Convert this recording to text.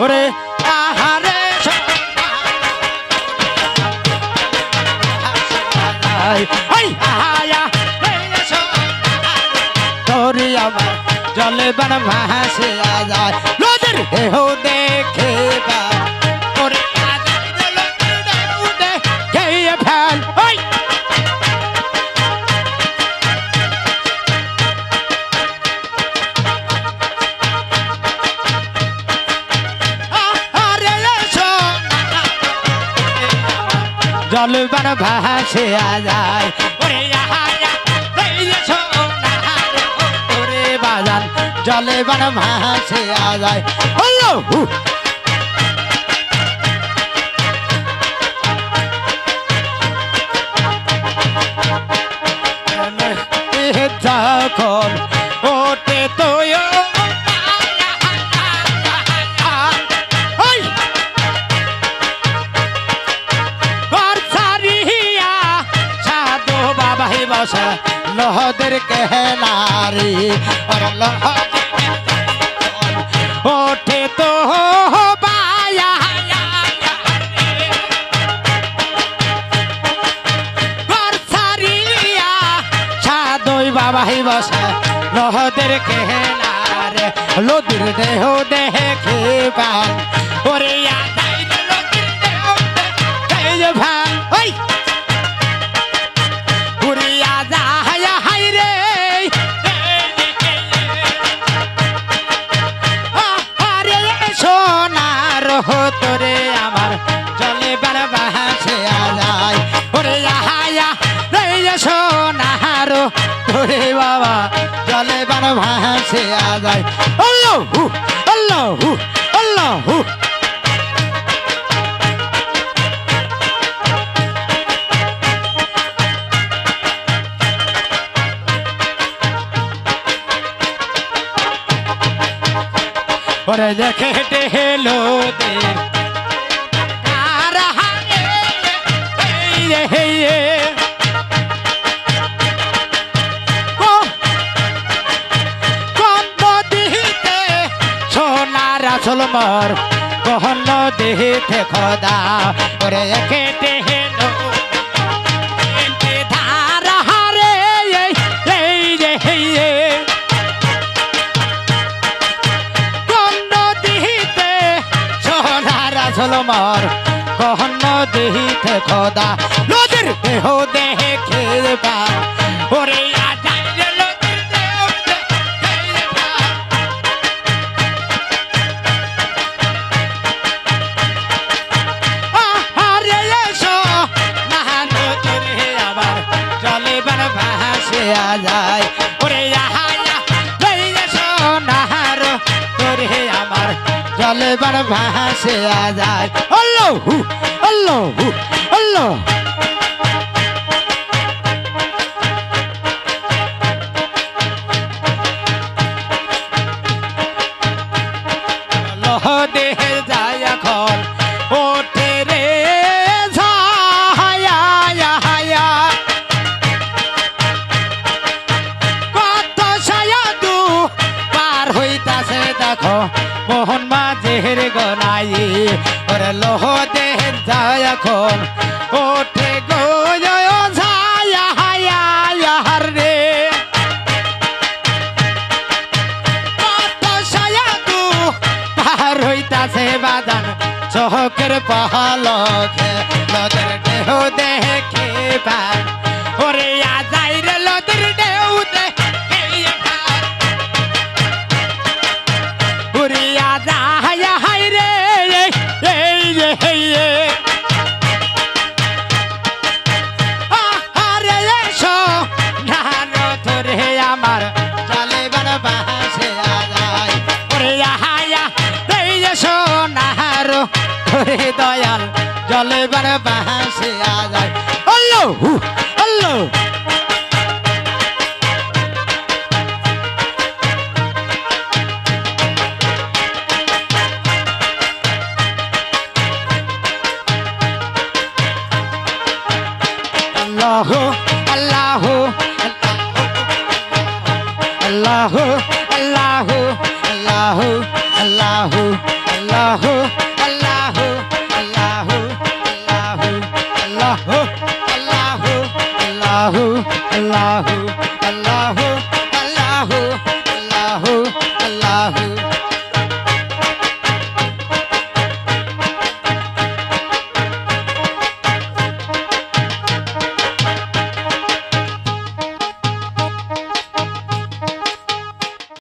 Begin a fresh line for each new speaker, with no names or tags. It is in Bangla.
ওরে আহারে তোরি আমার জলে বান ভাসে যায় লোদের দেহ দেখে জল বান ভাসে যায় ওরে ভাসে যায় নহদের কেহনারে ওঠে তো বাবাহি বসা নহদের কেহনারে লোদির দেহ দেহে খেপান রে সোনার তোরে বাবা, জলে বার ভাসে যায় আল্লাহ আল্লাহ আল্লাহ। ওরে দেখে হেঁটে হেলো দে আসল মোর কহন দেহে খোদা। ওরে খেতে হে সলমার কহন দেহিতে খোদা। লোদের দেহ দেহে খেলবা যায়। ওরে সোনার তোরে আমার জলে বার ভাসে যায়। অল্লাহু অল্লাহু অল্লাহ মোহন মাঝের গনাই, ওরে লোহ দেহের যায় এখন। ওঠে গো পার হইতাছে বাদান চহকের পাহালকে লদের দেহ দেখে পান। ওরে আজাই বার বাসে আল্লাহ আল্লাহ আল্লাহ আল্লাহ আল্লাহ আল্লাহ আল্লাহ আল্লাহ আল্লাহ আল্লাহ আল্লাহ আল্লাহ আল্লাহ